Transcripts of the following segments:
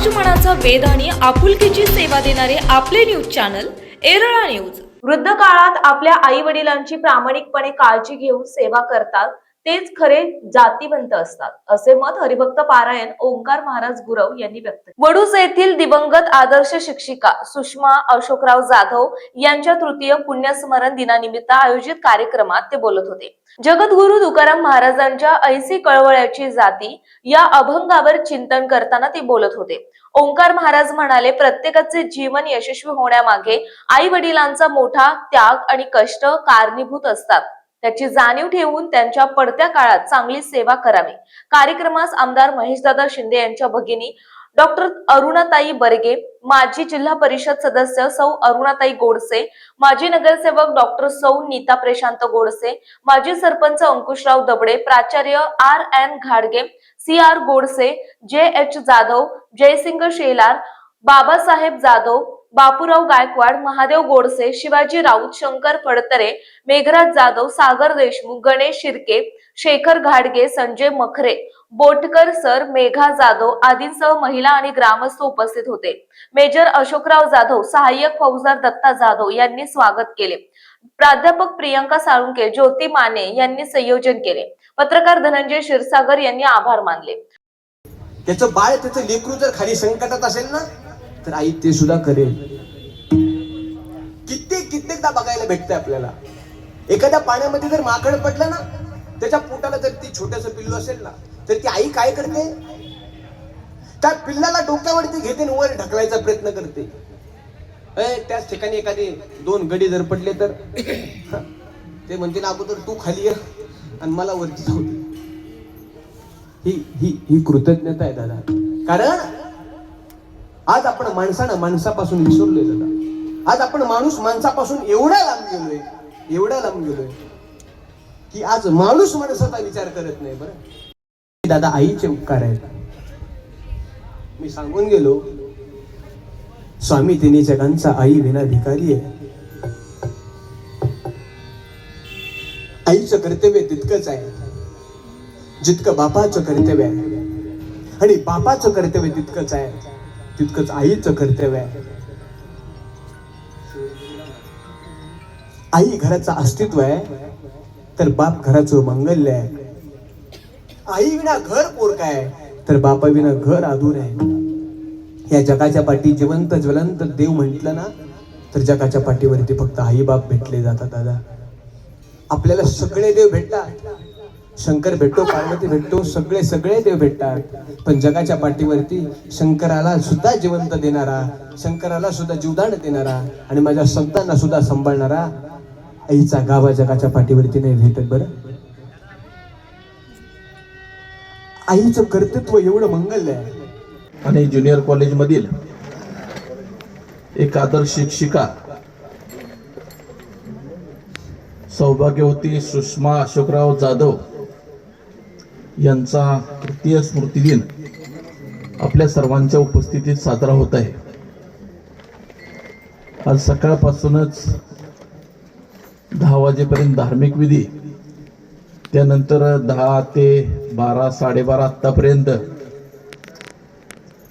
समाजमनाचा वेध आणि आपुलकीची सेवा देणारे आपले न्यूज चॅनल एरळा न्यूज वृद्ध काळात आपल्या आई वडिलांची प्रामाणिकपणे काळजी घेऊन सेवा करतात. तेच खरे जातीवंत असतात. असे मत हरिभक्त पारायण ओंकार महाराज गुरव यांनी व्यक्त वडूज येथील दिवंगत आदर्श शिक्षिका सुषमा अशोकराव जाधव यांच्या तृतीय पुण्यस्मरण दिनानिमित्त आयोजित कार्यक्रमात ते बोलत होते. जगद्गुरु तुकाराम महाराजांच्या ऐसी कळवळ्याची जाती या अभंगावर चिंतन करताना ते बोलत होते. ओंकार महाराज म्हणाले प्रत्येकाचे जीवन यशस्वी होण्यामागे आई वडिलांचा मोठा त्याग आणि कष्ट कारणीभूत असतात. त्याची जाणीव ठेवून त्यांच्या पडत्या काळात चांगली सेवा करावी. कार्यक्रमास आमदार महेशदादा शिंदे यांच्या भगिनी डॉक्टर अरुणाताई बर्गे माजी जिल्हा परिषद सदस्य सौ अरुणाताई गोडसे माजी नगरसेवक डॉक्टर सौ नीता प्रशांत गोडसे माजी सरपंच अंकुशराव दबडे प्राचार्य आर एन घाडगे सी आर गोडसे जे एच जाधव जयसिंग शेलार बाबासाहेब जाधव बापूराव गायकवाड महादेव गोडसे शिवाजी राऊत शंकर फडतरे मेघराज जाधव सागर देशमुख गणेश शिर्के शेखर घाडगे संजय मखरे बोटकर सर मेघा जाधव आदींसह महिला आणि ग्रामस्थ उपस्थित होते. मेजर अशोकराव जाधव सहाय्यक फौजदार दत्ता जाधव यांनी स्वागत केले. प्राध्यापक प्रियंका साळुंके ज्योती माने यांनी संयोजन केले. पत्रकार धनंजय क्षीरसागर यांनी आभार मानले. त्याचं बाळ त्याचं लेकरू जर खाली संकटात असेल ना तर आई ते सुद्धा करेल. कित्येक कित्येकदा बघायला भेटतंय आपल्याला. एखाद्या पाण्यामध्ये जर माकड पडलं ना त्याच्या पोटाला जर ती छोटस पिल्लू असेल ना तर ती आई काय करते? त्या पिल्लाला डोक्यावरती घेते आणि वर ढकलायचा प्रयत्न करते. त्याच ठिकाणी एखादे दोन गडी जर पडले तर? ते म्हणते ना अगोदर तू खाली ये आणि मला वरती जाऊ ही ही ही कृतज्ञता आहे दादा. कारण आज आपण माणसानं माणसापासून विसरलेलं आज आपण माणूस माणसापासून एवढा लांब गेलोय एवढा लांब गेलोय की आज माणूस माणसाचा विचार करत नाही बरं. दादा आईचे उपकार आहेत. मी सांगून गेलो स्वामी तिने जगांचा आई विना भिकारी आहे. आईचं कर्तव्य तितकंच आहे जितकं बापाचं कर्तव्य आहे. आणि बापाचं कर्तव्य तितकंच आहे. तितकंच आईचं कर्तव्य आहे. आई घराचं अस्तित्व आहे तर बाप घराचं मंगल्य आहे. आई विना घर पोरक आहे तर बापा विना घर आधूर आहे. या जगाच्या पाठी जिवंत ज्वलंत देव म्हटलं ना तर जगाच्या पाठीवरती फक्त आई बाप भेटले जातात दादा. आपल्याला सगळे देव भेटतात. शंकर भेटतो पार्वती भेटतो सगळे सगळे देव भेटतात. पण जगाच्या पाठीवरती शंकराला सुद्धा जिवंत देणारा शंकराला सुद्धा जीवदान देणारा आणि माझ्या संतांना सुद्धा सांभाळणारा आईचा गावा जगाच्या पाठीवरती नाही भेटत बरं? आईचं कर्तृत्व एवढं मंगल आहे आणि ज्युनियर कॉलेजमधील एक आदर्श शिक्षिका सौभाग्यवती सुषमा अशोकराव जाधव यांचा तृतीय स्मृती दिन आपल्या सर्वांच्या उपस्थितीत साजरा होत आहे. आज सकाळपासूनच दहा वाजेपर्यंत धार्मिक विधी त्यानंतर दहा ते बारा साडेबारा आत्तापर्यंत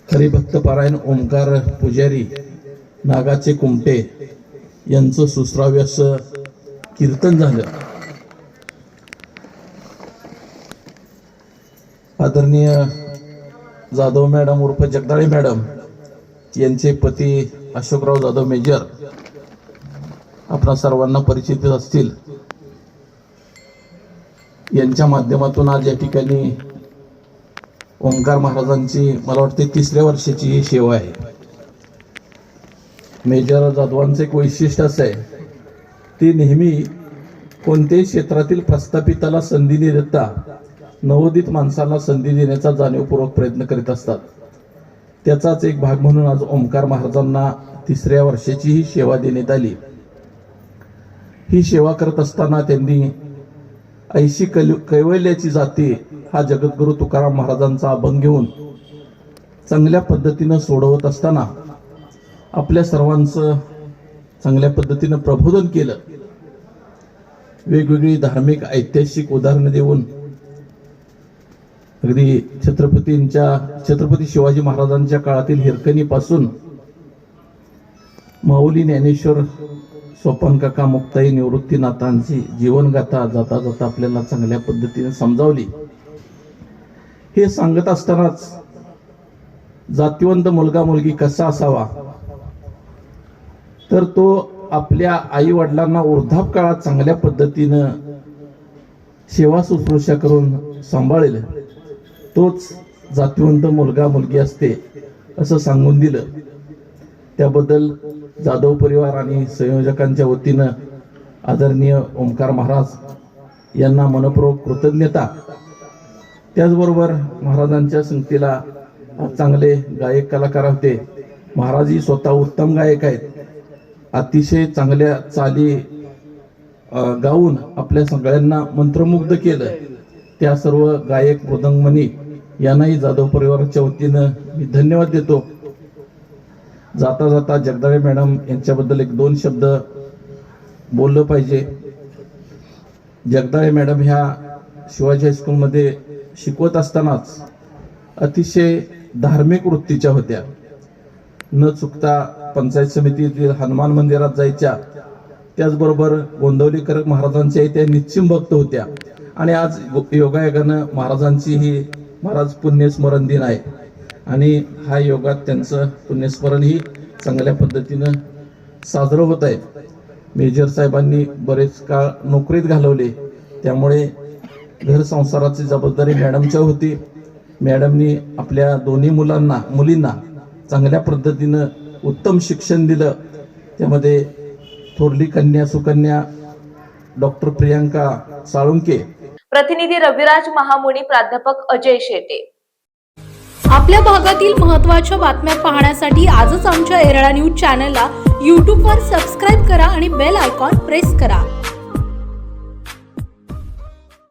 हरिभक्त पारायण ओंकार पुजारी नागाचे कुमटे यांचं सुश्राव्य असं कीर्तन झालं. आदरणीय जाधव मॅडम उर्फ जगदाळे मॅडम यांचे पती अशोकराव जाधव मेजर आपणा सर्वांना परिचित असतील. यांच्या माध्यमातून आज या ठिकाणी ओंकार महाराजांची मला वाटते तिसऱ्या वर्षाची ही सेवा आहे. मेजर जाधवांचं एक वैशिष्ट्य असं आहे ते नेहमी कोणत्याही क्षेत्रातील प्रस्थापिताला संधी न देता नवोदित माणसांना संधी देण्याचा जाणीवपूर्वक प्रयत्न करीत असतात. त्याचाच एक भाग म्हणून आज ओंकार महाराजांना तिसऱ्या वर्षाची ही सेवा देण्यात आली. ही सेवा करत असताना त्यांनी ऐशी कल कैवल्याची जाती हा जगद्गुरु तुकाराम महाराजांचा अभंग घेऊन चांगल्या पद्धतीनं सोडवत असताना आपल्या सर्वांचं चांगल्या पद्धतीनं प्रबोधन केलं. वेगवेगळी धार्मिक ऐतिहासिक उदाहरणं देऊन अगदी छत्रपतींच्या छत्रपती शिवाजी महाराजांच्या काळातील हिरकणीपासून माऊली ज्ञानेश्वर सोपान काका मुक्ताई निवृत्तीनाथांची जीवनगाथा जाता जाता आपल्याला चांगल्या पद्धतीने समजावली. हे सांगत असतानाच जातिवंत मुलगा मुलगी कसा असावा? तर तो आपल्या आई वडिलांना वृद्धाप काळात चांगल्या पद्धतीनं सेवा शुश्रूषा करून सांभाळेल. तोच जातिवंत मुलगा मुलगी असते असं सांगून दिलं. त्याबद्दल जाधव परिवार आणि संयोजकांच्या वतीनं आदरणीय ओंकार महाराज यांना मनपूर्वक कृतज्ञता. त्याचबरोबर महाराजांच्या संगतीला चांगले गायक कलाकार होते. महाराजही स्वतः उत्तम गायक आहेत. अतिशय चांगल्या चाली गाऊन आपल्या सगळ्यांना मंत्रमुग्ध केलं. त्या सर्व गायक मृदंगमनी यांनाही जाधव परिवाराच्या वतीनं मी धन्यवाद देतो. जाता जाता जगदाळे मॅडम यांच्याबद्दल एक दोन शब्द बोललं पाहिजे. जगदाळे मॅडम ह्या शिवाजी हायस्कूलमध्ये शिकवत असतानाच अतिशय धार्मिक वृत्तीच्या होत्या. न चुकता पंचायत समितीतील हनुमान मंदिरात जायच्या. त्याचबरोबर गोंदवलीकर महाराजांच्या त्या निश्चिम भक्त होत्या. आणि आज योगायोगानं महाराजांची ही महाराज पुण्यस्मरण दिन आहे. आणि हा योगात त्यांचं पुण्यस्मरणही चांगल्या पद्धतीनं साजरं होत आहे. मेजर साहेबांनी बरेच काळ नोकरीत घालवले. त्यामुळे घर संसाराची जबाबदारी मॅडमच्या होती. मॅडमनी आपल्या दोन्ही मुलांना मुलींना चांगल्या पद्धतीनं उत्तम शिक्षण दिलं. त्यामध्ये थोरली कन्या सुकन्या डॉक्टर प्रियांका साळुंके प्रतिनिधी रविराज महामुनी प्राध्यापक अजय शेटे. आपल्या भागातील महत्त्वाच्या बातम्या पाहण्यासाठी आजच आमच्या एरळा न्यूज चॅनलला यूट्यूबवर सबस्क्राईब करा आणि बेल आयकॉन प्रेस करा.